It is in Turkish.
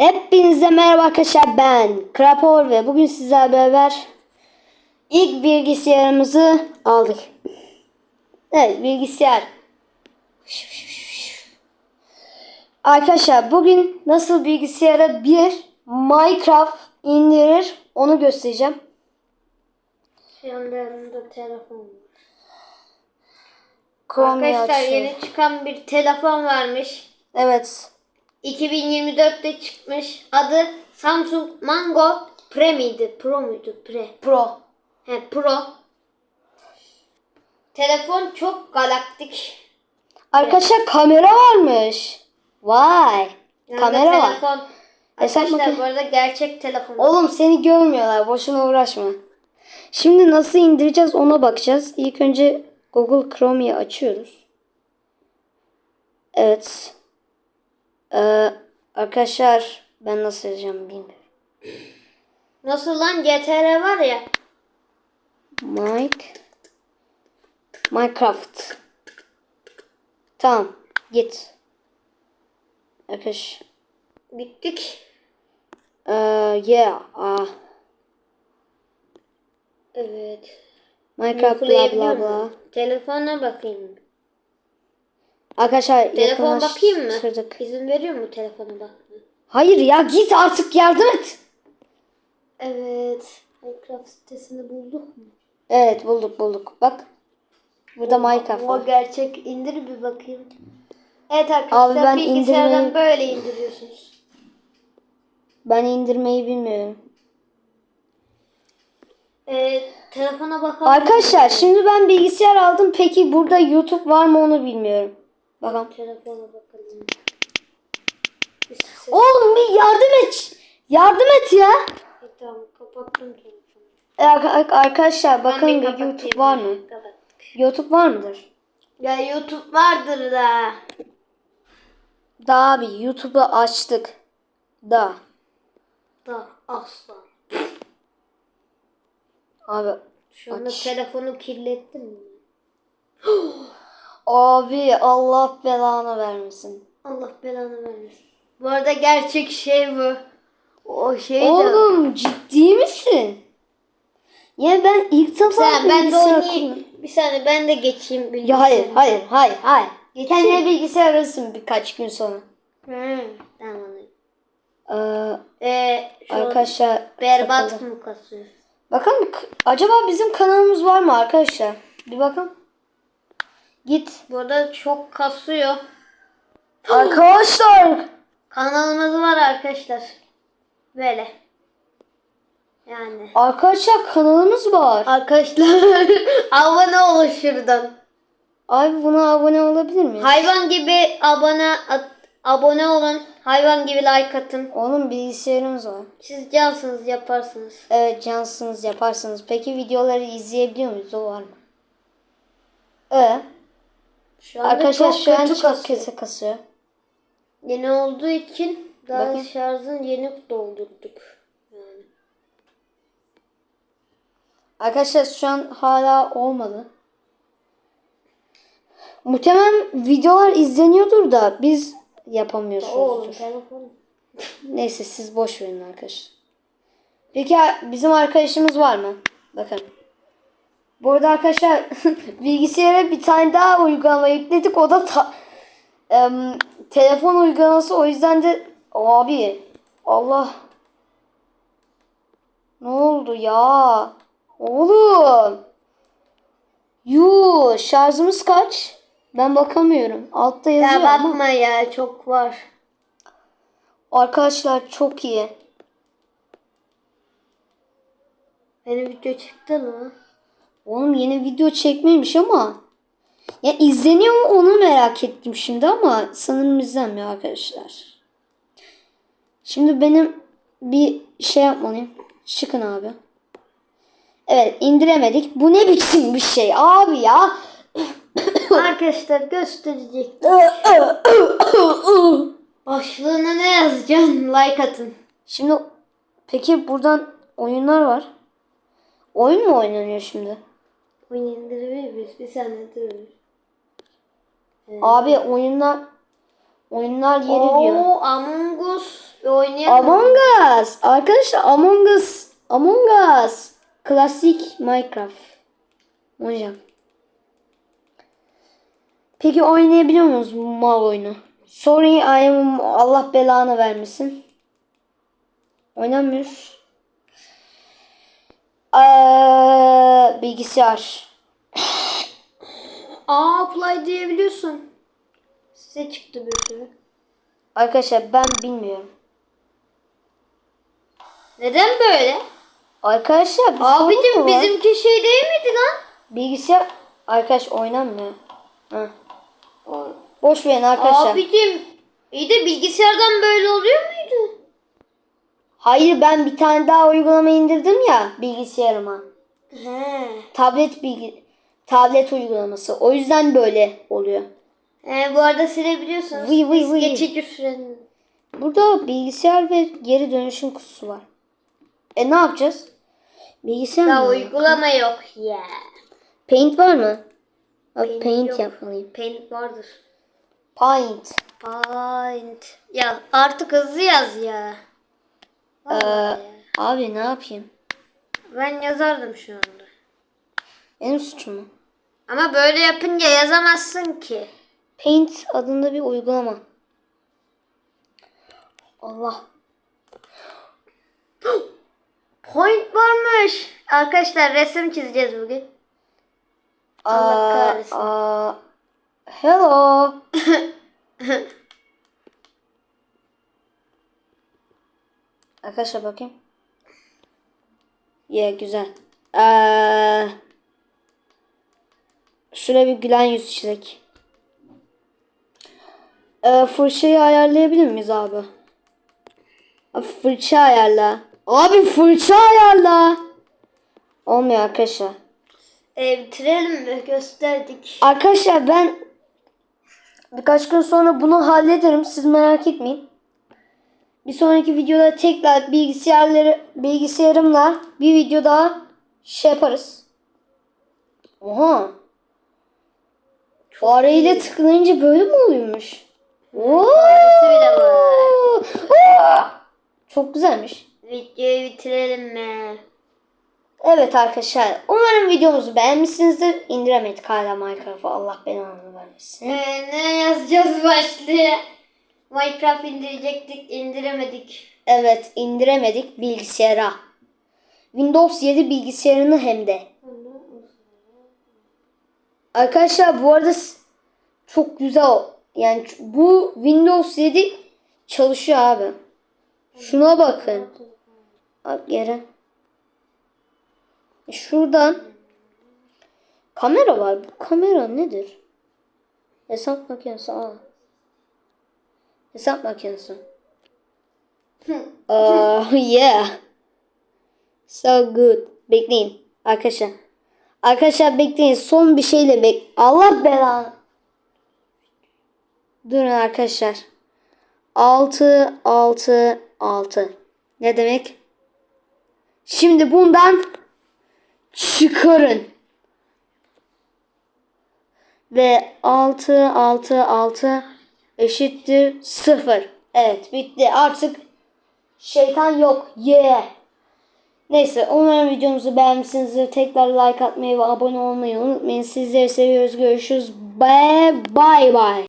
Hepinize merhaba arkadaşlar ben Krapor ve bugün sizlerle beraber ilk bilgisayarımızı aldık. Evet bilgisayar. Arkadaşlar bugün nasıl bilgisayara bir Minecraft indirir onu göstereceğim. Yanımda telefon var. Arkadaşlar yeni çıkan bir telefon varmış. Evet. 2024'te çıkmış. Adı Samsung Mango Pre miydi? Pro muydu? Pre. Pro. He Pro. Telefon çok galaktik. Arkadaşlar kamera varmış. Vay. Yani kamera var. telefon. Hesap Arkadaşlar makine- bu arada gerçek telefon. Oğlum seni görmüyorlar. Boşuna uğraşma. Şimdi nasıl indireceğiz ona bakacağız. İlk önce Google Chrome'yi açıyoruz. Evet. Ee, arkadaşlar ben nasıl yazacağım bilmiyorum. Nasıl lan GTR var ya. Mike Minecraft. Tamam. Git. Arkadaş. Gittik. Ee, yeah. Ah. Evet. Minecraft bla bla bla. Telefona bakayım. Arkadaşlar Telefon bakayım mı? yakınlaştırdık. İzin veriyor mu telefona bakmaya? Hayır ya git artık yardım et. Evet. Minecraft sitesini bulduk mu? Evet bulduk bulduk. Bak. Burada Minecraft O var. gerçek indir bir bakayım. Evet arkadaşlar Abi ben bilgisayardan indirmeyi- böyle indiriyorsunuz. Ben indirmeyi bilmiyorum. Ee, telefona bakalım. Arkadaşlar şimdi ben bilgisayar aldım. Peki burada YouTube var mı onu bilmiyorum. Bakalım. Telefona bakalım. Oğlum bir yardım et. Yardım et ya. E, Tamam kapattım telefonu. E, ar- ar- arkadaşlar bakın bir kapatayım. YouTube var mı? Kapattık. YouTube var mıdır? Ya YouTube vardır da. Daha bir YouTube'u açtık. Da. Da asla. Abi. Şu anda Aç. telefonu kirlettim mi? Abi Allah belanı vermesin. Allah belanı vermesin. Bu arada gerçek şey bu. O şey de. Oğlum ciddi misin? Ya ben ilk defa Sen ben de bilgisayar oynayayım. Bir saniye ben de geçeyim Ya bilgisayara. hayır hayır hayır hayır. Geçeyim. Kendine bilgisayar alırsın birkaç gün sonra. Hı, tamam. Ee, Ee, şu arkadaşlar berbat takıldı. mı kasıyor? Bakın k- acaba bizim kanalımız var mı arkadaşlar? Bir bakın. Git. Burada çok kasıyor. arkadaşlar. Kanalımız var arkadaşlar. Böyle. Yani. Arkadaşlar kanalımız var. Arkadaşlar abone olun şuradan. Abi buna abone olabilir miyiz? Hayvan gibi abone at- abone olun. Hayvan gibi like atın. Oğlum bilgisayarımız var. Siz cansınız yaparsınız. Evet cansınız yaparsınız. Peki videoları izleyebiliyor muyuz? O var mı? Ee, Şu arkadaşlar şu an çok kasıyor. kötü kasıyor. Yeni olduğu için daha Bakın. şarjın yeni doldurduk. Yani. Arkadaşlar şu an hala olmadı. Muhtemelen videolar izleniyordur da biz Oğlum yapamıyoruzdur. telefon. Neyse siz boş verin arkadaşlar. Peki bizim arkadaşımız var mı? Bakın. Bu arada arkadaşlar bilgisayara bir tane daha uygulama yükledik. O da ta- em, telefon uygulaması. O yüzden de abi Allah ne oldu ya? Oğlum. Yu şarjımız kaç? Ben bakamıyorum. Altta yazıyor Ya ama. bakma ya çok var. Arkadaşlar çok iyi. Benim video çıktı mı? Oğlum yeni video çekmemiş ama. Ya izleniyor mu onu merak ettim şimdi ama sanırım izlenmiyor arkadaşlar. Şimdi benim bir şey yapmalıyım. Çıkın abi. Evet indiremedik. Bu ne biçim bir şey abi ya. Arkadaşlar gösterecek. Başlığına ne yazacaksın? Like atın. Şimdi peki buradan oyunlar var. Oyun mu oynanıyor şimdi? Oyun indirebilir miyiz? Bir saniye dur. Abi oyunlar oyunlar yeri diyor. Oo Among Us oynayalım. Among Us. Arkadaşlar Among Us. Among Us. Klasik Minecraft. Hocam. Peki oynayabiliyor muyuz bu mal oyunu? Sorry I am Allah belanı vermesin. Oynamıyoruz. Ee, bilgisayar. Aa play diyebiliyorsun. Size çıktı bir sürü. Arkadaşlar ben bilmiyorum. Neden böyle? Arkadaşlar bir Abicim bizimki şey değil miydi lan? Bilgisayar arkadaş oynanmıyor. Hı. Boş verin arkadaşlar. Abicim iyi de bilgisayardan böyle oluyor muydu? Hayır ben bir tane daha uygulama indirdim ya bilgisayarıma. He. Tablet bilgi tablet uygulaması. O yüzden böyle oluyor. He bu arada silebiliyorsunuz. Vıy vıy vıy. Geçici sürenin. Burada bilgisayar ve geri dönüşüm kutusu var. E ne yapacağız? Bilgisayar Daha mı? uygulama yok ya. Paint var mı? Paint paint, yok. yapmalıyım. Paint vardır. Paint. Paint. Ya artık hızlı yaz ya. Ee, ya. abi ne yapayım? Ben yazardım şu anda. Benim suçum mu? Ama böyle yapınca yazamazsın ki. Paint adında bir uygulama. Allah. Point varmış. Arkadaşlar resim çizeceğiz bugün. Allah Aa, kahretsin. aa, hello. Arkadaşlar bakayım. Yeah güzel. Ee, şuraya bir gülen yüz çizek. Ee, fırçayı ayarlayabilir miyiz abi? Abi fırça ayarla. Abi fırça ayarla. Olmuyor arkadaşlar. E, bitirelim mi? Gösterdik. Arkadaşlar ben birkaç gün sonra bunu hallederim. Siz merak etmeyin. Bir sonraki videoda tekrar bilgisayarları bilgisayarımla bir video daha şey yaparız. Oha. Fareyle tıklayınca böyle mi oluyormuş? Oo! Çok güzelmiş. Videoyu bitirelim mi? Evet arkadaşlar. Umarım videomuzu beğenmişsinizdir. İndiremedik hala Minecraft'ı. Allah belanı vermesin. Ee, ne yazacağız başlığı? Minecraft indirecektik, indiremedik. Evet indiremedik bilgisayara. Windows 7 bilgisayarını hem de. Arkadaşlar bu arada çok güzel. Yani bu Windows 7 çalışıyor abi. Şuna bakın. Bak yere. Şuradan kamera var. Bu kamera nedir? Hesap makinesi. Aa. Hesap makinesi. Oh yeah. So good. Bekleyin arkadaşlar. Arkadaşlar bekleyin. Son bir şeyle bek. Allah belanı. Durun arkadaşlar. 6 6 6. Ne demek? Şimdi bundan çıkarın. Ve 6 6 6 eşittir 0. Evet bitti. Artık Şeytan yok. Yeah. Neyse umarım videomuzu beğenmişsinizdir. Tekrar like atmayı ve abone olmayı unutmayın. Sizleri seviyoruz. Görüşürüz. Bye bye bye.